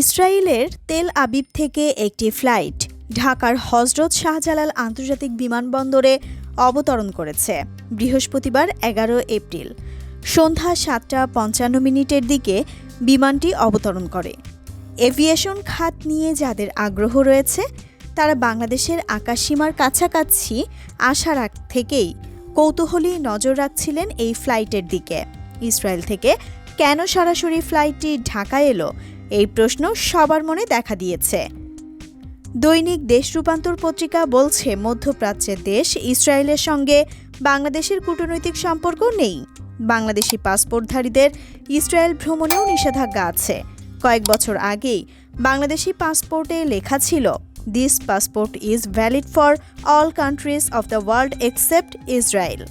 ইসরায়েলের Tel Aviv থেকে একটি ফ্লাইট ঢাকার হজরত শাহজালাল আন্তর্জাতিক বিমানবন্দরে অবতরণ করেছে, বৃহস্পতিবার এগারো এপ্রিল। সন্ধ্যা সাতটা পঞ্চান্ন মিনিটের দিকে বিমানটি অবতরণ করে। এভিয়েশন খাত নিয়ে যাদের আগ্রহ রয়েছে, তারা বাংলাদেশের আকাশসীমার কাছাকাছি আসার আগ থেকেই কৌতূহলী নজর রাখছিলেন এই ফ্লাইটের দিকে। ইসরায়েল থেকে কেন সরাসরি ফ্লাইটটি ঢাকায় এলো এই প্রশ্ন সবার মনে দেখা দিয়েছে। দৈনিক দেশ রূপান্তর পত্রিকা বলছে মধ্যপ্রাচ্যের দেশ ইসরায়েলের সঙ্গে বাংলাদেশের কূটনৈতিক সম্পর্ক নেই। বাংলাদেশি পাসপোর্টধারীদের ইসরায়েল ভ্রমণেও নিষেধাজ্ঞা আছে। কয়েক বছর আগেই বাংলাদেশি পাসপোর্টে লেখা ছিল this passport is valid for all countries of the world except Israel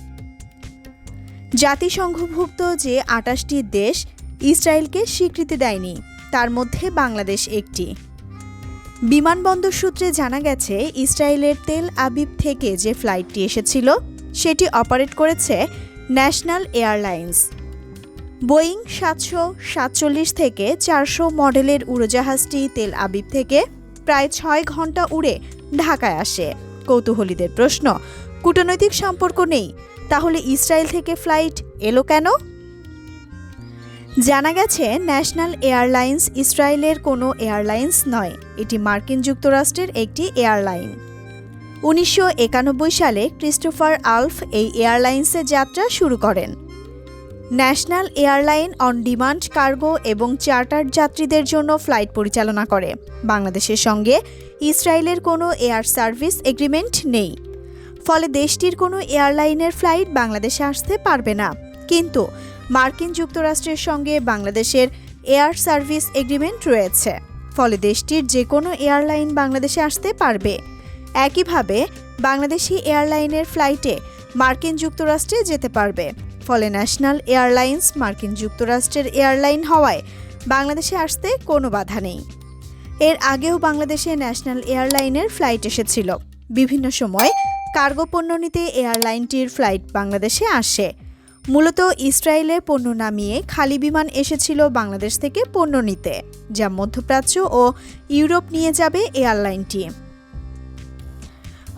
জাতিসংঘভুক্ত যে আটাশটি দেশ ইসরায়েলকে স্বীকৃতি দেয়নি তার মধ্যে বাংলাদেশ একটি। বিমানবন্দর সূত্রে জানা গেছে, ইসরায়েলের তেল আবিব থেকে যে ফ্লাইটটি এসেছিল, সেটি অপারেট করেছে ন্যাশনাল এয়ারলাইন্স। বোয়িং সাতশো সাতচল্লিশ থেকে চারশো মডেলের উড়োজাহাজটি তেল আবিব থেকে প্রায় ছয় ঘণ্টা উড়ে ঢাকায় আসে। কৌতূহলীদের প্রশ্ন, কূটনৈতিক সম্পর্ক নেই, তাহলে ইসরায়েল থেকে ফ্লাইট এলো কেন? জানা গেছে, ন্যাশনাল এয়ারলাইন্স ইসরায়েলের কোনো এয়ারলাইন্স নয়। এটি মার্কিন যুক্তরাষ্ট্রের একটি এয়ারলাইন। উনিশশো একানব্বই সালে ক্রিস্টোফার আলফ এই এয়ারলাইন্সে যাত্রা শুরু করেন। National airline on demand cargo এবং চার্টার যাত্রীদের জন্য ফ্লাইট পরিচালনা করে। বাংলাদেশের সঙ্গে ইসরায়েলের কোনো এয়ার সার্ভিস এগ্রিমেন্ট নেই। ফলে দেশটির কোনো এয়ারলাইনের ফ্লাইট বাংলাদেশে আসতে পারবে না। কিন্তু মার্কিন যুক্তরাষ্ট্রের সঙ্গে বাংলাদেশের এয়ার সার্ভিস এগ্রিমেন্ট রয়েছে। ফলে দেশটির যে কোনো এয়ারলাইন বাংলাদেশে আসতে পারবে। একইভাবে, বাংলাদেশি এয়ারলাইনের ফ্লাইটে মার্কিন যুক্তরাষ্ট্রে যেতে পারবে। ফলে ন্যাশনাল এয়ারলাইন্স মার্কিন যুক্তরাষ্ট্রের এয়ারলাইন হওয়ায় বাংলাদেশে আসতে কোনো বাধা নেই। এর আগেও বাংলাদেশে ন্যাশনাল এয়ারলাইনের ফ্লাইট এসেছিল। বিভিন্ন সময় কার্গো পণ্য নিতে এয়ারলাইনটির ফ্লাইট বাংলাদেশে আসে। মূলত ইসরায়েলে পণ্য নামিয়ে খালি বিমান এসেছিল বাংলাদেশ থেকে পণ্য নিতে, যা মধ্যপ্রাচ্য ও ইউরোপ নিয়ে যাবে এয়ারলাইনটি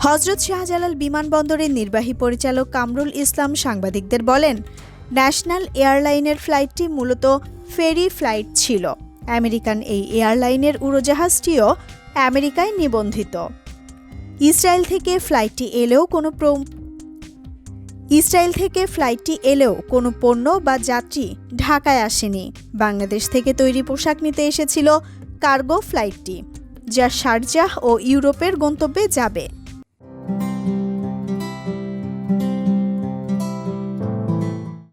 হজরত শাহজালাল বিমানবন্দরের নির্বাহী পরিচালক কামরুল ইসলাম সাংবাদিকদের বলেন, ন্যাশনাল এয়ারলাইনের ফ্লাইটটি মূলত ফেরি ফ্লাইট ছিল। আমেরিকান এই এয়ারলাইনের উড়োজাহাজটিও আমেরিকায় নিবন্ধিত। ইসরায়েল থেকে ফ্লাইটটি এলেও কোনো ইসরায়েল থেকে ফ্লাইটটি এলেও কোনো পণ্য বা যাত্রী ঢাকায় আসেনি। বাংলাদেশ থেকে তৈরি পোশাক নিতে এসেছিল কার্গো ফ্লাইটটি, যা শারজাহ ও ইউরোপের গন্তব্যে যাবে।